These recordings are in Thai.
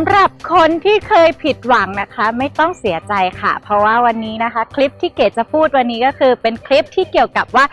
ำหรับคนที่เคยผิดหวังนะคะ ไม่ต้องเสียใจค่ะ เพราะว่าวันนี้นะคะ คลิปที่เกดจะพูดวันนี้ก็คือ เป็นคลิปที่เกี่ยวกับว่า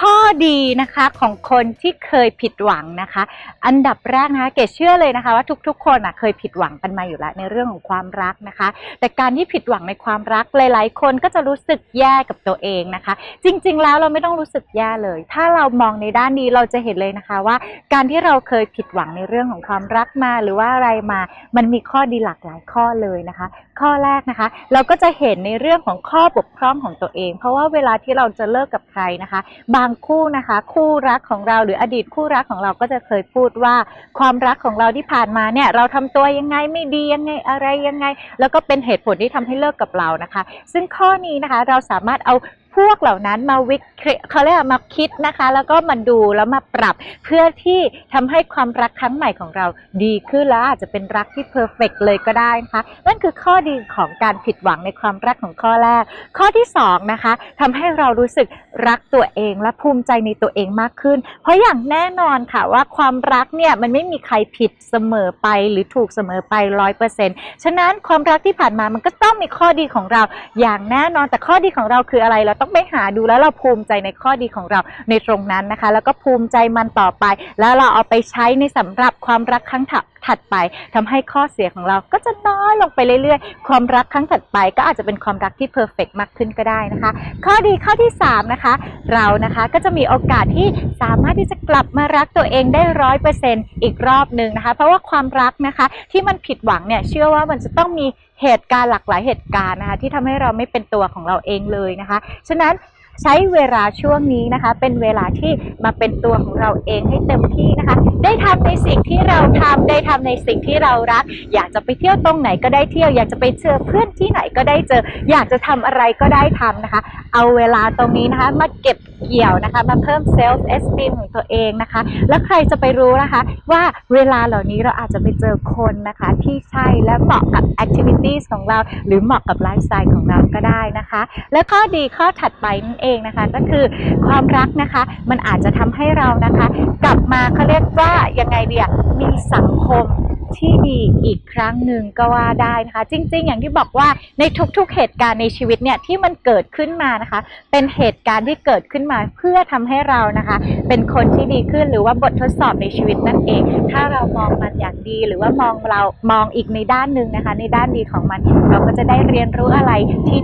ข้อดีนะคะของคนที่เคยผิดหวังนะคะ อันดับแรกนะคะเกดเชื่อเลยนะคะ ว่าทุกๆ คนอะเคยผิดหวังกันมาอยู่แล้วในเรื่องของความรักนะคะ แต่การที่ผิดหวังในความรักหลายๆ คนก็จะรู้สึกแย่กับตัวเองนะคะ จริง ๆ แล้วเราไม่ต้องรู้สึกแย่เลย ถ้าเรามองในด้านนี้เราจะเห็นเลยนะคะว่า การที่เราเคยผิดหวังในเรื่องของความรักมาหรือว่าอะไรมามันมีข้อดีหลากหลายข้อเลยนะคะ ข้อแรกนะคะ เราก็จะเห็นในเรื่องของข้อบกพร่องของตัวเอง เพราะว่าเวลาที่เราจะเลิกกับใครนะคะ บางคู่นะคะ คู่รักของเราหรืออดีตคู่รักของเราก็จะเคยพูดว่า ความรักของเราที่ผ่านมาเนี่ยเราทำตัวยังไงไม่ดียังไงอะไรยังไง แล้วก็เป็นเหตุผลที่ทำให้เลิกกับเรานะคะ ซึ่งข้อนี้นะคะเราสามารถเอา พวกเหล่านั้นมาวิเคราะห์เขาเรียกว่ามาคิดนะคะ แล้วก็มาดูแล้วมาปรับเพื่อที่ทำให้ความรักครั้งใหม่ของเราดีขึ้นแล้วอาจจะเป็นรักที่เพอร์เฟกเลยก็ได้นะคะนั่นคือข้อดีของการผิดหวังในความรักของข้อแรก ข้อที่สองนะคะทำให้เรารู้สึกรักตัวเองและภูมิใจในตัวเองมากขึ้น เพราะอย่างแน่นอนค่ะว่าความรักเนี่ยมันไม่มีใครผิดเสมอไปหรือถูกเสมอไปร้อยเปอร์เซ็นต์ฉะนั้นความรักที่ผ่านมามันก็ต้องมีข้อดีของเราอย่างแน่นอนแต่ข้อดีของเราคืออะไรเราต้องไปหาดูแล้วเราภูมิใจในข้อดีของเราในตรงนั้นนะคะ แล้วก็ภูมิใจมันต่อไป แล้วเราเอาไปใช้ในสำหรับความรักครั้งถัดถัดไปทำให้ข้อเสียของเราก็จะน้อยลงไปเรื่อยๆ ความรักครั้งถัดไปก็อาจจะเป็นความรักที่เพอร์เฟกมากขึ้นก็ได้นะคะ ข้อดีข้อที่สามนะคะ เรานะคะก็จะมีโอกาสที่สามารถที่จะกลับมารักตัวเองได้ร้อยเปอร์เซ็นต์อีกรอบหนึ่งนะคะ เพราะว่าความรักนะคะที่มันผิดหวังเนี่ยเชื่อว่ามันจะต้องมีเหตุการณ์หลากหลายเหตุการณ์นะคะที่ทำให้เราไม่เป็นตัวของเราเองเลยนะคะ ฉะนั้น ใช้เวลาช่วงนี้นะคะ เป็นเวลาที่มาเป็นตัวของเราเองให้เต็มที่นะคะ ได้ทำในสิ่งที่เราทำได้ทำในสิ่งที่เรารัก อยากจะไปเที่ยวตรงไหนก็ได้เที่ยว อยากจะไปเจอเพื่อนที่ไหนก็ได้เจอ อยากจะทำอะไรก็ได้ทำนะคะ เอาเวลาตรงนี้นะคะ มาเก็บ เกี่ยวนะคะ มาเพิ่มเซลฟ์เอสติมของตัวเองนะคะ แล้วใครจะไปรู้นะคะ ว่าเวลาเหล่านี้เราอาจจะไปเจอคนนะคะ ที่ใช่และเหมาะกับแอคทิวิตี้ของเรา หรือเหมาะกับไลฟ์สไตล์ของเราก็ได้นะคะ และข้อดีข้อถัดไปนั่นเองนะคะ ก็คือความรักนะคะ มันอาจจะทำให้เรานะคะ กลับมาเขาเรียกว่ายังไงเดียมีสังคม ที่ดีอีกครั้งหนึ่งก็ว่าได้นะคะ จริง ๆ อย่างที่บอกว่าในทุกๆเหตุการณ์ในชีวิตเนี่ยที่มันเกิดขึ้นมานะคะ เป็นเหตุการณ์ที่เกิดขึ้นมาเพื่อทำให้เรานะคะ เป็นคนที่ดีขึ้นหรือว่าบททดสอบในชีวิตนั่นเอง ถ้าเรามองมันอย่างดี หรือว่ามองเรามองอีกในด้านหนึ่งนะคะ ในด้านดีของมัน เราก็จะได้เรียนรู้อะไรที่